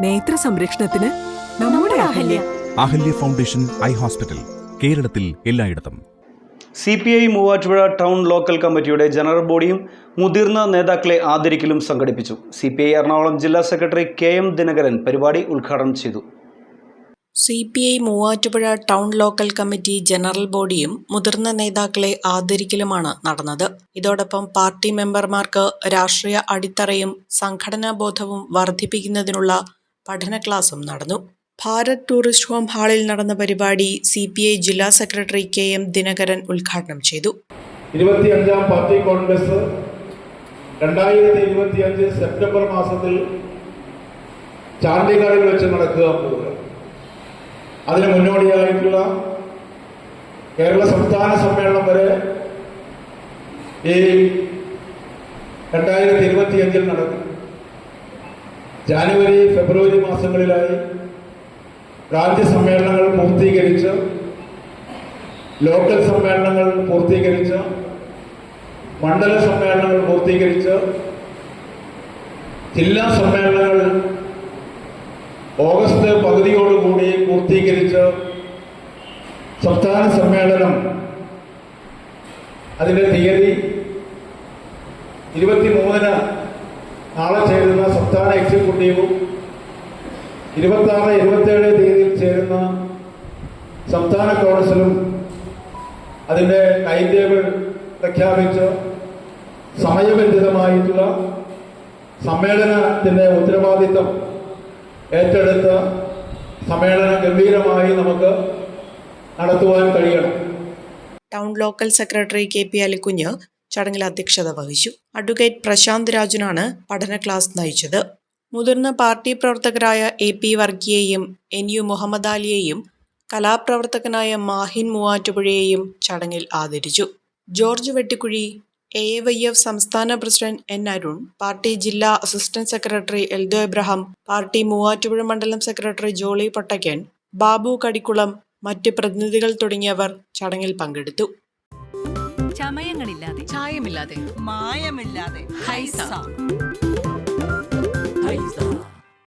നേത്ര സംരക്ഷണത്തിന് നമ്മുടെ Ahalya. Ahalya. Foundation eye hospital കേരളത്തിൽ എല്ലായിടത്തും. C P I Muvattupuzha town local കമ്മിറ്റിയുടെ ജനറൽ ബോഡിയും മുതിർന്ന നേതാക്കളെ ആദരിക്കലും സംഘടിപ്പിച്ചു. സി പി ഐ എറണാകുളം ജില്ലാ സെക്രട്ടറി കെ എം ദിനകരൻ പരിപാടി ഉദ്ഘാടനം ചെയ്തു. C P I Muvattupuzha town local committee general ബോഡിയും മുതിർന്ന നേതാക്കളെ ആദരിക്കലുമാണ് നടന്നത്. ഇതോടൊപ്പം പാർട്ടി മെമ്പർമാർക്ക് രാഷ്ട്രീയ അടിത്തറയും സംഘടനാ ബോധവും വർദ്ധിപ്പിക്കുന്നതിനുള്ള പഠന ക്ലാസും നടന്നു. ഭാരത് ടൂറിസ്റ്റ് ഹോം ഹാളിൽ നടന്ന പരിപാടി സി പി ഐ ജില്ലാ സെക്രട്ടറി കെ എം ദിനകരൻ ഉദ്ഘാടനം ചെയ്തു. ഇരുപത്തിയഞ്ചാം പാർട്ടി കോൺഗ്രസ് രണ്ടായിരത്തി ഇരുപത്തിയഞ്ച് സെപ്റ്റംബർ മാസത്തിൽ ചാണ്ടികാടിൽ വെച്ച് നടക്കുക അതിന് മുന്നോടിയായിട്ടുള്ള കേരള സംസ്ഥാന സമ്മേളനം വരെ ഈ രണ്ടായിരത്തി ഇരുപത്തിയഞ്ചിൽ നടക്കും. ജാനുവരി ഫെബ്രുവരി മാസങ്ങളിലായി രാജ്യ സമ്മേളനങ്ങൾ പൂർത്തീകരിച്ച് ലോക്കൽ സമ്മേളനങ്ങൾ പൂർത്തീകരിച്ച് മണ്ഡല സമ്മേളനങ്ങൾ പൂർത്തീകരിച്ച് ജില്ലാ സമ്മേളനങ്ങൾ ഓഗസ്റ്റ് പകുതിയോടുകൂടി പൂർത്തീകരിച്ച് സംസ്ഥാന സമ്മേളനം അതിന്റെ തീയതി ഇരുപത്തിമൂന്നിന് നാളെ ചേരുന്ന സംസ്ഥാന എക്സിക്യൂട്ടീവും ഇരുപത്തി ആറ് ഇരുപത്തേഴ് തീയതിയിൽ ചേരുന്ന സംസ്ഥാന കൗൺസിലും അതിന്റെ ടൈം ടേബിൾ പ്രഖ്യാപിച്ച് സമയബന്ധിതമായിട്ടുള്ള സമ്മേളനത്തിന്റെ ഉത്തരവാദിത്തം ഏറ്റെടുത്ത് സമ്മേളനം ഗംഭീരമായി നമുക്ക് നടത്തുവാൻ കഴിയണം. Town local secretary K P Alikunju ചടങ്ങിൽ അധ്യക്ഷത വഹിച്ചു. അഡ്വക്കേറ്റ് പ്രശാന്ത് രാജുനാണ് പഠന ക്ലാസ് നയിച്ചത്. മുതിർന്ന പാർട്ടി പ്രവർത്തകരായ എ പി വർഗിയെയും എൻ യു മുഹമ്മദ് അലിയെയും കലാപ്രവർത്തകനായ മാഹിൻ മൂവാറ്റുപുഴയെയും ചടങ്ങിൽ ആദരിച്ചു. George Vettikuzhi A A Y F സംസ്ഥാന പ്രസിഡന്റ് എൻ അരുൺ പാർട്ടി ജില്ലാ assistant secretary Eldho Abraham party Muvattupuzha മണ്ഡലം സെക്രട്ടറി ജോളി പൊട്ടക്കൻ ബാബു കടിക്കുളം മറ്റ് പ്രതിനിധികൾ തുടങ്ങിയവർ ചടങ്ങിൽ പങ്കെടുത്തു. ചമയങ്ങളില്ലാതെ ചായമില്ലാതെ മായമില്ലാതെ High Star.